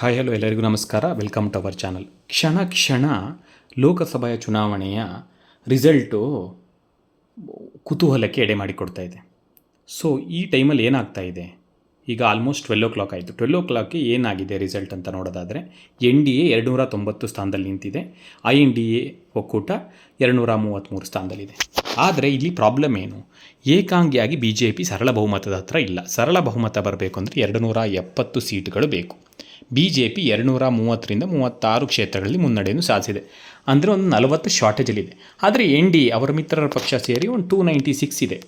Hi, hello, ಎಲ್ಲರಿಗೂ ನಮಸ್ಕಾರ. Welcome to our channel ಕ್ಷಣ ಕ್ಷಣ ಲೋಕಸಭೆಯ ಚುನಾವಣೆಯ ರಿಸಲ್ಟು ಕುತೂಹಲಕ್ಕೆ ಎಡೆ ಮಾಡಿಕೊಡ್ತಾ ಇದೆ. ಸೊ ಈ ಟೈಮಲ್ಲಿ ಏನಾಗ್ತಾ ಇದೆ? ಈಗ ಆಲ್ಮೋಸ್ಟ್ ಟ್ವೆಲ್ ಓ ಕ್ಲಾಕ್ ಆಯಿತು. ಟ್ವೆಲ್ ಓ ಕ್ಲಾಕ್ಗೆ ಏನಾಗಿದೆ ರಿಸಲ್ಟ್ ಅಂತ ನೋಡೋದಾದರೆ ಎನ್ ಡಿ ಎ ಎರಡುನೂರ ತೊಂಬತ್ತು ಸ್ಥಾನದಲ್ಲಿ ನಿಂತಿದೆ. ಐ ಎನ್ ಡಿ ಎ ಒಕ್ಕೂಟ ಎರಡುನೂರ ಮೂವತ್ತ್ಮೂರು ಸ್ಥಾನದಲ್ಲಿದೆ. ಆದರೆ ಇಲ್ಲಿ ಪ್ರಾಬ್ಲಮ್ ಏನು? ಏಕಾಂಗಿಯಾಗಿ ಬಿ ಜೆ ಪಿ ಸರಳ ಬಹುಮತದ ಹತ್ರ ಇಲ್ಲ. ಸರಳ ಬಹುಮತ ಬರಬೇಕು ಅಂದರೆ ಎರಡು ನೂರ ಎಪ್ಪತ್ತು ಸೀಟ್ಗಳು ಬೇಕು. ಬಿ ಜೆ ಪಿ ಎರಡುನೂರ ಮೂವತ್ತರಿಂದ ಮೂವತ್ತಾರು ಕ್ಷೇತ್ರಗಳಲ್ಲಿ ಮುನ್ನಡೆಯನ್ನು ಸಾಧಿಸಿದೆ. ಅಂದರೆ ಒಂದು ನಲವತ್ತು ಶಾರ್ಟೇಜಲ್ಲಿದೆ ಆದರೆ ಎನ್ ಡಿ ಅವರ ಮಿತ್ರರ ಪಕ್ಷ ಸೇರಿ ಒಂದು ಟೂ ನೈಂಟಿ ಸಿಕ್ಸ್ ಇದೆ.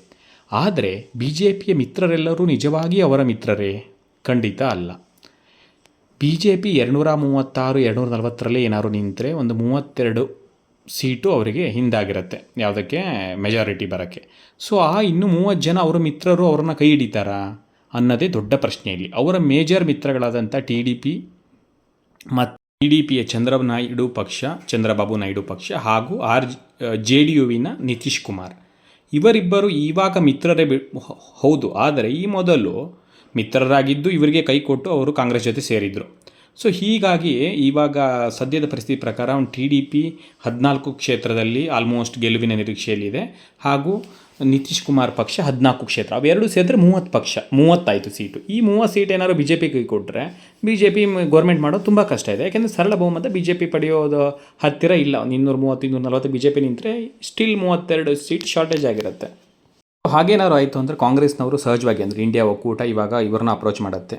ಆದರೆ ಬಿ ಜೆ ಪಿಯ ಮಿತ್ರರೆಲ್ಲರೂ ನಿಜವಾಗಿ ಅವರ ಮಿತ್ರರೇ? ಖಂಡಿತ ಅಲ್ಲ. ಬಿ ಜೆ ಪಿ ಎರಡುನೂರ ಮೂವತ್ತಾರು, ಎರಡುನೂರ ನಲವತ್ತರಲ್ಲೇ ಏನಾದ್ರು ನಿಂತರೆ ಒಂದು ಮೂವತ್ತೆರಡು ಸೀಟು ಅವರಿಗೆ ಹಿಂದಾಗಿರುತ್ತೆ. ಯಾವುದಕ್ಕೆ? ಮೆಜಾರಿಟಿ ಬರೋಕ್ಕೆ. ಸೊ ಆ ಇನ್ನು ಮೂವತ್ತು ಜನ ಅವರ ಮಿತ್ರರು ಅವ್ರನ್ನ ಕೈ ಹಿಡಿತಾರಾ? ಅನ್ನೋದೇ ದೊಡ್ಡ ಪ್ರಶ್ನೆ ಇಲ್ಲಿ. ಅವರ ಮೇಜರ್ ಮಿತ್ರಗಳಾದಂಥ ಟಿ ಡಿ ಪಿ ಮತ್ತು ಟಿ ಡಿ ಪಿಯ ಚಂದ್ರಬಾಬು ನಾಯ್ಡು ಪಕ್ಷ, ಚಂದ್ರಬಾಬು ನಾಯ್ಡು ಪಕ್ಷ ಹಾಗೂ ಆರ್ ಜೆ ಡಿ ಯುವಿನ ನಿತೀಶ್ ಕುಮಾರ್. ಇವರಿಬ್ಬರು ಇವಾಗ ಮಿತ್ರರೇ ಬಿ ಹೌದು. ಆದರೆ ಈ ಮೊದಲು ಮಿತ್ರರಾಗಿದ್ದು ಇವರಿಗೆ ಕೈ ಕೊಟ್ಟು ಅವರು ಕಾಂಗ್ರೆಸ್ ಜೊತೆ ಸೇರಿದರು. ಸೊ, ಹೀಗಾಗಿ ಇವಾಗ ಸದ್ಯದ ಪರಿಸ್ಥಿತಿ ಪ್ರಕಾರ ಒಂದು ಟಿ ಡಿ ಪಿ ಹದಿನಾಲ್ಕು ಕ್ಷೇತ್ರದಲ್ಲಿ ಆಲ್ಮೋಸ್ಟ್ ಗೆಲುವಿನ ನಿರೀಕ್ಷೆಯಲ್ಲಿದೆ. ಹಾಗೂ ನಿತೀಶ್ ಕುಮಾರ್ ಪಕ್ಷ ಹದಿನಾಲ್ಕು ಕ್ಷೇತ್ರ. ಅವೆರಡು ಸೇರಿದ್ರೆ ಮೂವತ್ತು ಪಕ್ಷ, ಮೂವತ್ತಾಯಿತು ಸೀಟು. ಈ ಮೂವತ್ತು ಸೀಟ್ ಏನಾದ್ರು ಬಿ ಜೆ ಪಿ ಕೈ ಕೊಟ್ಟರೆ ಬಿ ಜೆ ಪಿ ಗೌರ್ಮೆಂಟ್ ಮಾಡೋದು ತುಂಬ ಕಷ್ಟ ಇದೆ. ಯಾಕೆಂದರೆ ಸರಳ ಬಹುಮತ ಬಿ ಜೆ ಪಿ ಪಡೆಯೋದು ಹತ್ತಿರ ಇಲ್ಲ. ಒಂದು ಇನ್ನೂರ ಮೂವತ್ತು, ಇನ್ನೂರ ನಲವತ್ತು ಬಿ ಜೆ ಪಿ ನಿಂತರೆ ಸ್ಟಿಲ್ ಮೂವತ್ತೆರಡು ಸೀಟ್ ಶಾರ್ಟೇಜ್ ಆಗಿರುತ್ತೆ. ಹಾಗೇನಾದ್ರು ಆಯಿತು ಅಂದರೆ ಕಾಂಗ್ರೆಸ್ನವರು ಸಹಜವಾಗಿ ಅಂದರೆ ಇಂಡಿಯಾ ಒಕ್ಕೂಟ ಇವಾಗ ಇವ್ರನ್ನ ಅಪ್ರೋಚ್ ಮಾಡುತ್ತೆ.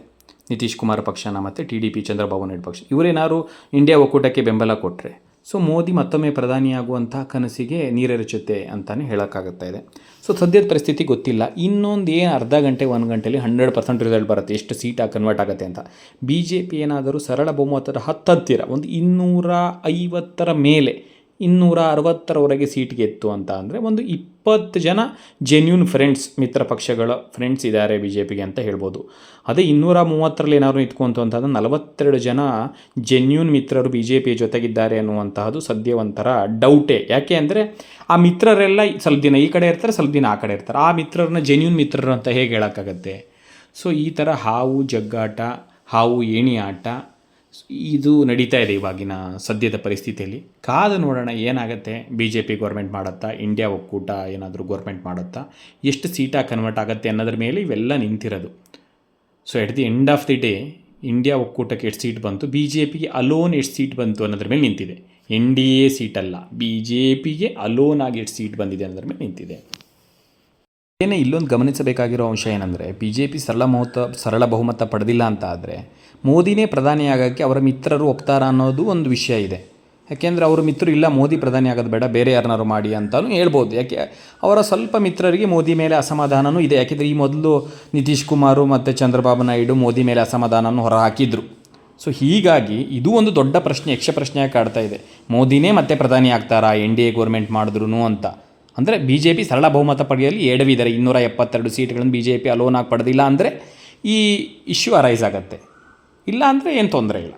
ನಿತೀಶ್ ಕುಮಾರ್ ಪಕ್ಷನ ಮತ್ತು T D P Chandrababu Naidu ಪಕ್ಷ. ಇವರೇನಾದ್ರು ಇಂಡಿಯಾ ಒಕ್ಕೂಟಕ್ಕೆ ಬೆಂಬಲ ಕೊಟ್ಟರೆ ಸೊ ಮೋದಿ ಮತ್ತೊಮ್ಮೆ ಪ್ರಧಾನಿಯಾಗುವಂಥ ಕನಸಿಗೆ ನೀರೆರಚುತ್ತೆ ಅಂತಲೇ ಹೇಳೋಕ್ಕಾಗುತ್ತಾ ಇದೆ. ಸೊ ಸದ್ಯದ ಪರಿಸ್ಥಿತಿ ಗೊತ್ತಿಲ್ಲ. ಇನ್ನೊಂದು ಏನು ಅರ್ಧ ಗಂಟೆ, ಒಂದು ಗಂಟೆಲಿ ಹಂಡ್ರೆಡ್ ಪರ್ಸೆಂಟ್ ರಿಸಲ್ಟ್ ಬರುತ್ತೆ. ಎಷ್ಟು ಸೀಟಾಗಿ ಕನ್ವರ್ಟ್ ಆಗುತ್ತೆ ಅಂತ. ಬಿ ಜೆ ಪಿ ಏನಾದರೂ ಸರಳ ಬಹುಮತದ ಹತ್ತತ್ತಿರ ಒಂದು ಇನ್ನೂರ ಐವತ್ತರ ಮೇಲೆ ಇನ್ನೂರ ಅರವತ್ತರವರೆಗೆ ಸೀಟ್ ಗೆತ್ತು ಅಂತ ಅಂದರೆ ಒಂದು ಇಪ್ಪತ್ತು ಜನ ಜೆನ್ಯೂನ್ ಫ್ರೆಂಡ್ಸ್ ಮಿತ್ರ ಪಕ್ಷಗಳ ಫ್ರೆಂಡ್ಸ್ ಇದ್ದಾರೆ ಬಿ ಜೆ ಪಿಗೆ ಅಂತ ಹೇಳ್ಬೋದು. ಅದೇ ಇನ್ನೂರ ಮೂವತ್ತರಲ್ಲಿ ಏನಾದ್ರು ನಿಂತ್ಕೊಂತು ನಲವತ್ತೆರಡು ಜನ ಜೆನ್ಯೂನ್ ಮಿತ್ರರು ಬಿ ಜೆ ಪಿಯ ಜೊತೆಗಿದ್ದಾರೆ ಅನ್ನುವಂತಹದ್ದು ಸದ್ಯ ಒಂಥರ ಡೌಟೇ ಯಾಕೆ ಅಂದರೆ ಆ ಮಿತ್ರರೆಲ್ಲ ಸ್ವಲ್ಪ ದಿನ ಈ ಕಡೆ ಇರ್ತಾರೆ, ಸ್ವಲ್ಪ ದಿನ ಆ ಕಡೆ ಇರ್ತಾರೆ. ಆ ಮಿತ್ರರನ್ನ ಜೆನ್ಯೂನ್ ಮಿತ್ರರು ಅಂತ ಹೇಗೆ ಹೇಳೋಕ್ಕಾಗತ್ತೆ? ಸೊ ಈ ಥರ ಹಾವು, ಜಗ್ಗಾಟ, ಹಾವು, ಏಣಿ ಆಟ ಇದು ನಡೀತಾ ಇದೆ ಇವಾಗಿನ ಸದ್ಯದ ಪರಿಸ್ಥಿತಿಯಲ್ಲಿ. ಕಾದು ನೋಡೋಣ ಏನಾಗುತ್ತೆ? ಬಿ ಜೆ ಪಿ ಗೌರ್ಮೆಂಟ್ ಮಾಡುತ್ತಾ? ಇಂಡಿಯಾ ಒಕ್ಕೂಟ ಏನಾದರೂ ಗೌರ್ಮೆಂಟ್ ಮಾಡುತ್ತಾ? ಎಷ್ಟು ಸೀಟಾಗಿ ಕನ್ವರ್ಟ್ ಆಗುತ್ತೆ ಅನ್ನೋದ್ರ ಮೇಲೆ ಇವೆಲ್ಲ ನಿಂತಿರೋದು. So at the end of the day India ಒಕ್ಕೂಟಕ್ಕೆ ಎಷ್ಟು ಸೀಟ್ ಬಂತು? ಬಿ ಜೆ ಪಿಗೆ ಅಲೋನ್ ಎಷ್ಟು ಸೀಟ್ ಬಂತು ಅನ್ನೋದ್ರ ಮೇಲೆ ನಿಂತಿದೆ. ಎನ್ ಡಿ ಎ ಸೀಟ್ ಅಲ್ಲ ಬಿ ಜೆ ಪಿಗೆ ಅಲೋನ್ ಆಗಿ ಎಷ್ಟು ಸೀಟ್ ಬಂದಿದೆ ಅನ್ನೋದ್ರ ಮೇಲೆ ನಿಂತಿದೆ. ಏನೇ ಇಲ್ಲೊಂದು ಗಮನಿಸಬೇಕಾಗಿರೋ ಅಂಶ ಏನಂದರೆ ಬಿ ಜೆ ಪಿ ಸರಳ ಮಹತ್ವ ಸರಳ ಬಹುಮತ ಪಡೆದಿಲ್ಲ ಅಂತ ಆದರೆ ಮೋದಿನೇ ಪ್ರಧಾನಿ ಆಗೋಕ್ಕೆ ಅವರ ಮಿತ್ರರು ಒಪ್ತಾರ ಅನ್ನೋದು ಒಂದು ವಿಷಯ ಇದೆ. ಯಾಕೆಂದರೆ ಅವರ ಮಿತ್ರರು ಇಲ್ಲ, ಮೋದಿ ಪ್ರಧಾನಿ ಆಗೋದು ಬೇಡ, ಬೇರೆ ಯಾರನ್ನಾರು ಮಾಡಿ ಅಂತಲೂ ಹೇಳ್ಬೋದು. ಯಾಕೆ ಅವರ ಸ್ವಲ್ಪ ಮಿತ್ರರಿಗೆ ಮೋದಿ ಮೇಲೆ ಅಸಮಾಧಾನವೂ ಇದೆ. ಯಾಕೆಂದರೆ ಈ ಮೊದಲು ನಿತೀಶ್ ಕುಮಾರು ಮತ್ತು ಚಂದ್ರಬಾಬು ನಾಯ್ಡು ಮೋದಿ ಮೇಲೆ ಅಸಮಾಧಾನವನ್ನು ಹೊರಹಾಕಿದ್ರು. ಸೊ ಹೀಗಾಗಿ ಇದು ಒಂದು ದೊಡ್ಡ ಪ್ರಶ್ನೆ, ಯಕ್ಷ ಪ್ರಶ್ನೆಯಾಗಿ ಕಾಡ್ತಾ ಇದೆ. ಮೋದಿನೇ ಮತ್ತೆ ಪ್ರಧಾನಿ ಆಗ್ತಾರಾ? ಎನ್ ಡಿ ಎ ಗೌರ್ಮೆಂಟ್ ಮಾಡಿದ್ರು ಅಂತ. ಅಂದರೆ ಬಿ ಜೆ ಪಿ ಸರಳ ಬಹುಮತ ಪಡೆಯಲ್ಲಿ ಎಡವಿದ್ದಾರೆ ಇನ್ನೂರ ಎಪ್ಪತ್ತೆರಡು ಸೀಟ್ಗಳನ್ನು ಬಿ ಜೆ ಪಿ ಅಲೋನ್ ಆಗಿ ಪಡೆದಿಲ್ಲ ಅಂದರೆ ಈ ಇಶ್ಯೂ ಅರೈಸ್ ಆಗುತ್ತೆ. ಇಲ್ಲ ಅಂದರೆ ಏನು ತೊಂದರೆ ಇಲ್ಲ